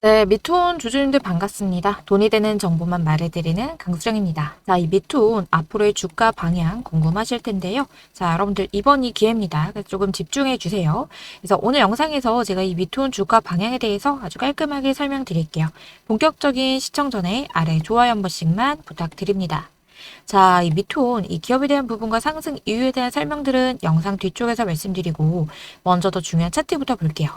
네, 미투온 주주님들 반갑습니다. 돈이 되는 정보만 말해드리는 강수정입니다. 자, 이 미투온 앞으로의 주가 방향 궁금하실 텐데요. 자, 여러분들 이번이 기회입니다. 조금 집중해 주세요. 그래서 오늘 영상에서 제가 이 미투온 주가 방향에 대해서 아주 깔끔하게 설명드릴게요. 본격적인 시청 전에 아래 좋아요 한 번씩만 부탁드립니다. 자, 이 미투온, 이 기업에 대한 부분과 상승 이유에 대한 설명들은 영상 뒤쪽에서 말씀드리고, 먼저 더 중요한 차트부터 볼게요.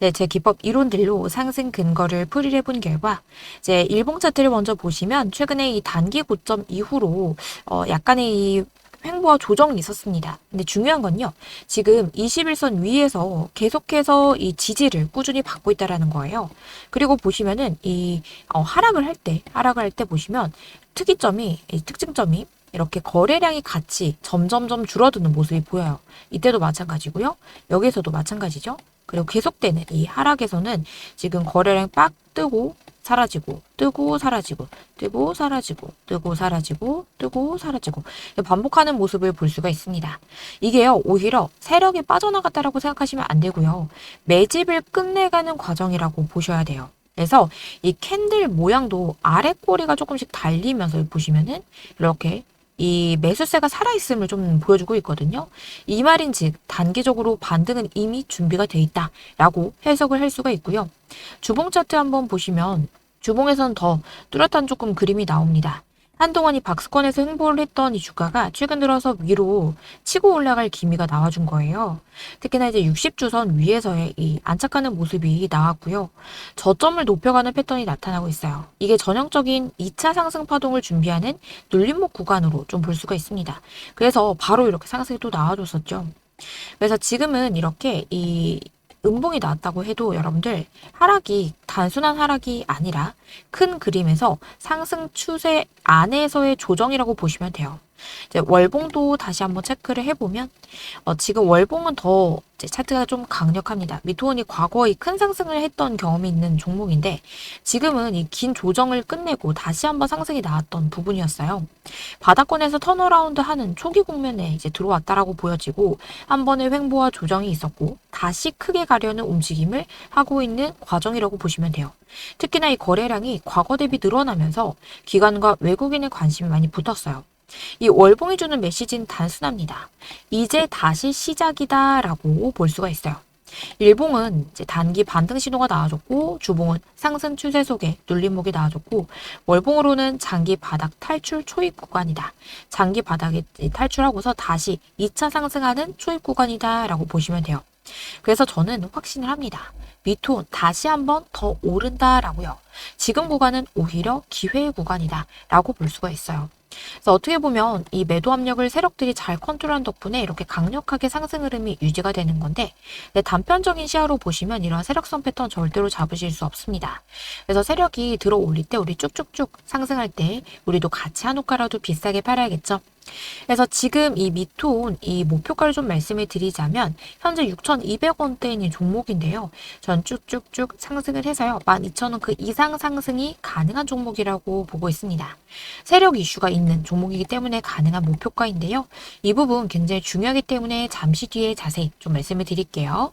네, 제 기법 이론들로 상승 근거를 풀이해 본 결과, 이제 일봉 차트를 먼저 보시면, 최근에 이 단기 고점 이후로, 어, 약간의 이 횡보와 조정이 있었습니다. 근데 중요한 건요. 지금 21선 위에서 계속해서 이 지지를 꾸준히 받고 있다라는 거예요. 그리고 보시면은 이 어, 하락을 할 때, 하락을 할 때 보시면 특이점이, 이 특징점이 이렇게 거래량이 같이 점점점 줄어드는 모습이 보여요. 이때도 마찬가지고요. 여기서도 마찬가지죠. 그리고 계속되는 이 하락에서는 지금 거래량 빡 뜨고 사라지고 뜨고 사라지고 뜨고 사라지고 뜨고 사라지고 뜨고 사라지고 반복하는 모습을 볼 수가 있습니다. 이게요 오히려 세력이 빠져나갔다라고 생각하시면 안 되고요 매집을 끝내가는 과정이라고 보셔야 돼요. 그래서 이 캔들 모양도 아래 꼬리가 조금씩 달리면서 보시면은 이렇게 이 매수세가 살아있음을 좀 보여주고 있거든요. 이 말인 즉 단기적으로 반등은 이미 준비가 돼 있다 라고 해석을 할 수가 있고요. 주봉 차트 한번 보시면 주봉에선 더 뚜렷한 조금 그림이 나옵니다. 한동안 이 박스권에서 행보를 했던 이 주가가 최근 들어서 위로 치고 올라갈 기미가 나와준 거예요. 특히나 이제 60주선 위에서의 이 안착하는 모습이 나왔고요. 저점을 높여가는 패턴이 나타나고 있어요. 이게 전형적인 2차 상승 파동을 준비하는 눌림목 구간으로 좀 볼 수가 있습니다. 그래서 바로 이렇게 상승이 또 나와줬었죠. 그래서 지금은 이렇게 이 음봉이 나왔다고 해도 여러분들 하락이 단순한 하락이 아니라 큰 그림에서 상승 추세 안에서의 조정이라고 보시면 돼요. 월봉도 다시 한번 체크를 해보면 어, 지금 월봉은 더 차트가 좀 강력합니다. 미토원이 과거에 큰 상승을 했던 경험이 있는 종목인데 지금은 이 긴 조정을 끝내고 다시 한번 상승이 나왔던 부분이었어요. 바닥권에서 턴어라운드 하는 초기 국면에 이제 들어왔다라고 보여지고 한 번의 횡보와 조정이 있었고 다시 크게 가려는 움직임을 하고 있는 과정이라고 보시면 돼요. 특히나 이 거래량이 과거 대비 늘어나면서 기관과 외국인의 관심이 많이 붙었어요. 이 월봉이 주는 메시지는 단순합니다. 이제 다시 시작이다 라고 볼 수가 있어요. 일봉은 이제 단기 반등 신호가 나와줬고 주봉은 상승 추세 속에 눌림목이 나와줬고 월봉으로는 장기 바닥 탈출 초입 구간이다. 장기 바닥에 탈출하고서 다시 2차 상승하는 초입 구간이다 라고 보시면 돼요. 그래서 저는 확신을 합니다. 미톤 다시 한번 더 오른다라고요. 지금 구간은 오히려 기회의 구간이다 라고 볼 수가 있어요. 그래서 어떻게 보면 이 매도 압력을 세력들이 잘 컨트롤한 덕분에 이렇게 강력하게 상승 흐름이 유지가 되는 건데 네, 단편적인 시야로 보시면 이런 세력선 패턴 절대로 잡으실 수 없습니다. 그래서 세력이 들어 올릴 때 우리 쭉쭉쭉 상승할 때 우리도 같이 한 호가라도 비싸게 팔아야겠죠. 그래서 지금 이 미토온 이 목표가를 좀 말씀을 드리자면 현재 6,200원대에 있는 종목인데요. 전 쭉쭉쭉 상승을 해서요. 12,000원 그 이상 상승이 가능한 종목이라고 보고 있습니다. 세력 이슈가 있는 종목이기 때문에 가능한 목표가인데요. 이 부분 굉장히 중요하기 때문에 잠시 뒤에 자세히 좀 말씀을 드릴게요.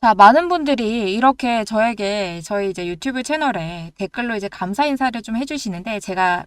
자, 많은 분들이 이렇게 저에게 저희 이제 유튜브 채널에 댓글로 이제 감사 인사를 좀 해주시는데 제가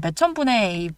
몇천 분의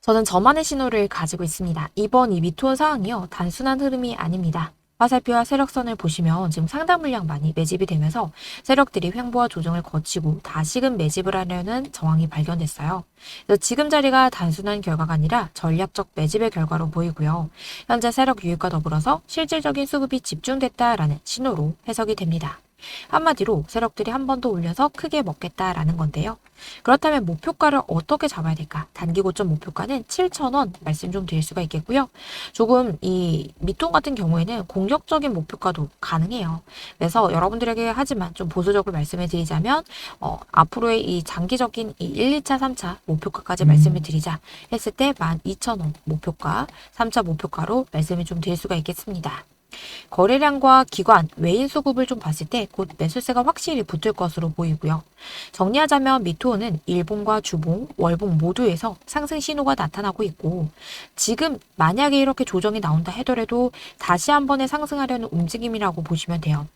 저는 저만의 신호를 가지고 있습니다. 이번 이 미투어 상황이요. 단순한 흐름이 아닙니다. 화살표와 세력선을 보시면 지금 상당 물량 많이 매집이 되면서 세력들이 횡보와 조정을 거치고 다시금 매집을 하려는 정황이 발견됐어요. 그래서 지금 자리가 단순한 결과가 아니라 전략적 매집의 결과로 보이고요. 현재 세력 유입과 더불어서 실질적인 수급이 집중됐다라는 신호로 해석이 됩니다. 한마디로 세력들이 한 번 더 올려서 크게 먹겠다라는 건데요. 그렇다면 목표가를 어떻게 잡아야 될까? 단기 고점 목표가는 7,000원 말씀 좀 드릴 수가 있겠고요. 조금 이 미통 같은 경우에는 공격적인 목표가도 가능해요. 그래서 여러분들에게 하지만 좀 보수적으로 말씀을 드리자면 어, 앞으로의 이 장기적인 이 1, 2차, 3차 목표가까지 음. 말씀을 드리자 했을 때 12,000원 목표가, 3차 목표가로 말씀을 좀 드릴 수가 있겠습니다. 거래량과 기관, 외인 수급을 좀 봤을 때 곧 매수세가 확실히 붙을 것으로 보이고요. 정리하자면 미토는 일봉과 주봉, 월봉 모두에서 상승 신호가 나타나고 있고 지금 만약에 이렇게 조정이 나온다 하더라도 다시 한 번에 상승하려는 움직임이라고 보시면 돼요.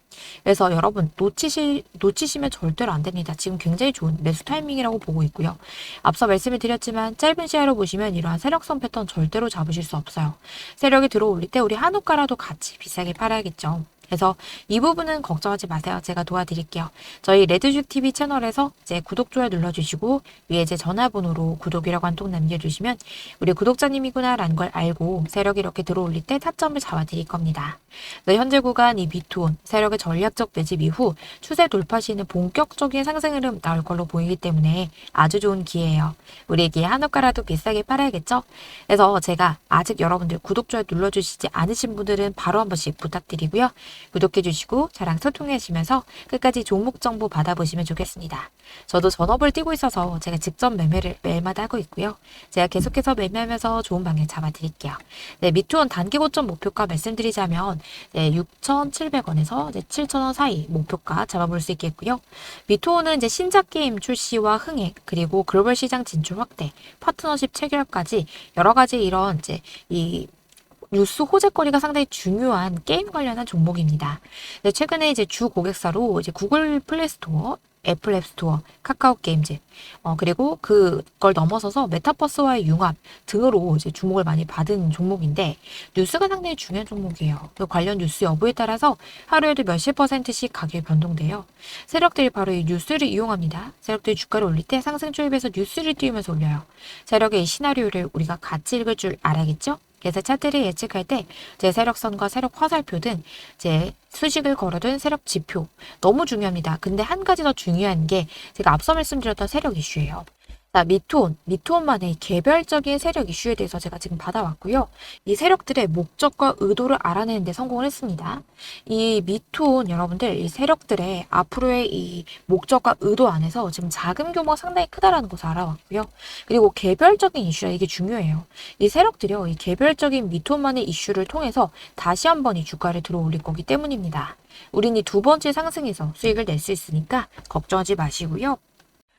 그래서 여러분 놓치시, 놓치시면 절대로 안 됩니다. 지금 굉장히 좋은 매수 타이밍이라고 보고 있고요. 앞서 말씀을 드렸지만 짧은 시야로 보시면 이러한 세력선 패턴 절대로 잡으실 수 없어요. 세력이 들어올릴 때 우리 한우가라도 같이 비싸게 팔아야겠죠. 그래서 이 부분은 걱정하지 마세요. 제가 도와드릴게요. 저희 레드슈 TV 채널에서 이제 구독, 좋아요 눌러주시고 위에 제 전화번호로 구독이라고 한 통 남겨주시면 우리 구독자님이구나 라는 걸 알고 세력 이렇게 들어올릴 때 타점을 잡아드릴 겁니다. 네, 현재 구간 이 미투온 세력의 전략적 매집 이후 추세 돌파 시에는 본격적인 상승 흐름 나올 걸로 보이기 때문에 아주 좋은 기회예요. 우리에게 한옥가라도 비싸게 팔아야겠죠? 그래서 제가 아직 여러분들 구독, 좋아요 눌러주시지 않으신 분들은 바로 한 번씩 부탁드리고요. 구독해 주시고 저랑 소통하시면서 끝까지 종목 정보 받아보시면 좋겠습니다. 저도 전업을 뛰고 있어서 제가 직접 매매를 매일마다 하고 있고요. 제가 계속해서 매매하면서 좋은 방향 잡아드릴게요. 네, 미투원 단기 고점 목표가 말씀드리자면 네, 6,700원에서 7,000원 사이 목표가 잡아볼 수 있겠고요. 미투원은 이제 신작 게임 출시와 흥행 그리고 글로벌 시장 진출 확대, 파트너십 체결까지 여러 가지 이런 이제 이 뉴스 호재거리가 상당히 중요한 게임 관련한 종목입니다. 네, 최근에 이제 주 고객사로 이제 구글 플레이 스토어, 애플 앱 스토어, 카카오 게임즈, 어, 그리고 그걸 넘어서서 메타버스와의 융합 등으로 이제 주목을 많이 받은 종목인데, 뉴스가 상당히 중요한 종목이에요. 그 관련 뉴스 여부에 따라서 하루에도 몇십 퍼센트씩 가격이 변동돼요. 세력들이 바로 이 뉴스를 이용합니다. 세력들이 주가를 올릴 때 상승 조입에서 뉴스를 띄우면서 올려요. 세력의 이 시나리오를 우리가 같이 읽을 줄 알아야겠죠? 그래서 차트를 예측할 때 제 세력선과 세력 화살표 등 제 수식을 걸어둔 세력 지표 너무 중요합니다. 근데 한 가지 더 중요한 게 제가 앞서 말씀드렸던 세력 이슈예요. 자, 미투온, 미투온만의 개별적인 세력 이슈에 대해서 제가 지금 받아왔고요. 이 세력들의 목적과 의도를 알아내는 데 성공을 했습니다. 이 미투온 여러분들, 이 세력들의 앞으로의 이 목적과 의도 안에서 지금 자금 규모가 상당히 크다라는 것을 알아왔고요. 그리고 개별적인 이슈가 이게 중요해요. 이 세력들이요, 이 개별적인 미투온만의 이슈를 통해서 다시 한번 이 주가를 들어올릴 거기 때문입니다. 우린 이 두 번째 상승에서 수익을 낼 수 있으니까 걱정하지 마시고요.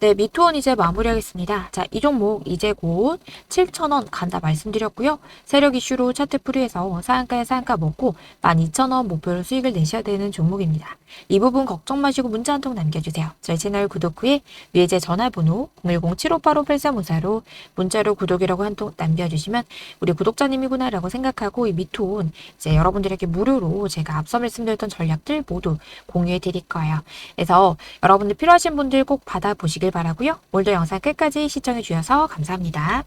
네, 미투원 이제 마무리하겠습니다. 자, 이 종목 이제 곧 7,000원 간다 말씀드렸고요. 세력 이슈로 차트 풀이해서 상한가에 상한가 먹고 12,000원 목표로 수익을 내셔야 되는 종목입니다. 이 부분 걱정 마시고 문자 한 통 남겨주세요. 저희 채널 구독 후에 위에 제 전화번호 010-7585-8354로 문자로 구독이라고 한 통 남겨주시면 우리 구독자님이구나 라고 생각하고 이 미투온 이제 여러분들에게 무료로 제가 앞서 말씀드렸던 전략들 모두 공유해 드릴 거예요. 그래서 여러분들 필요하신 분들 꼭 받아 보시길 바라고요. 오늘도 영상 끝까지 시청해 주셔서 감사합니다.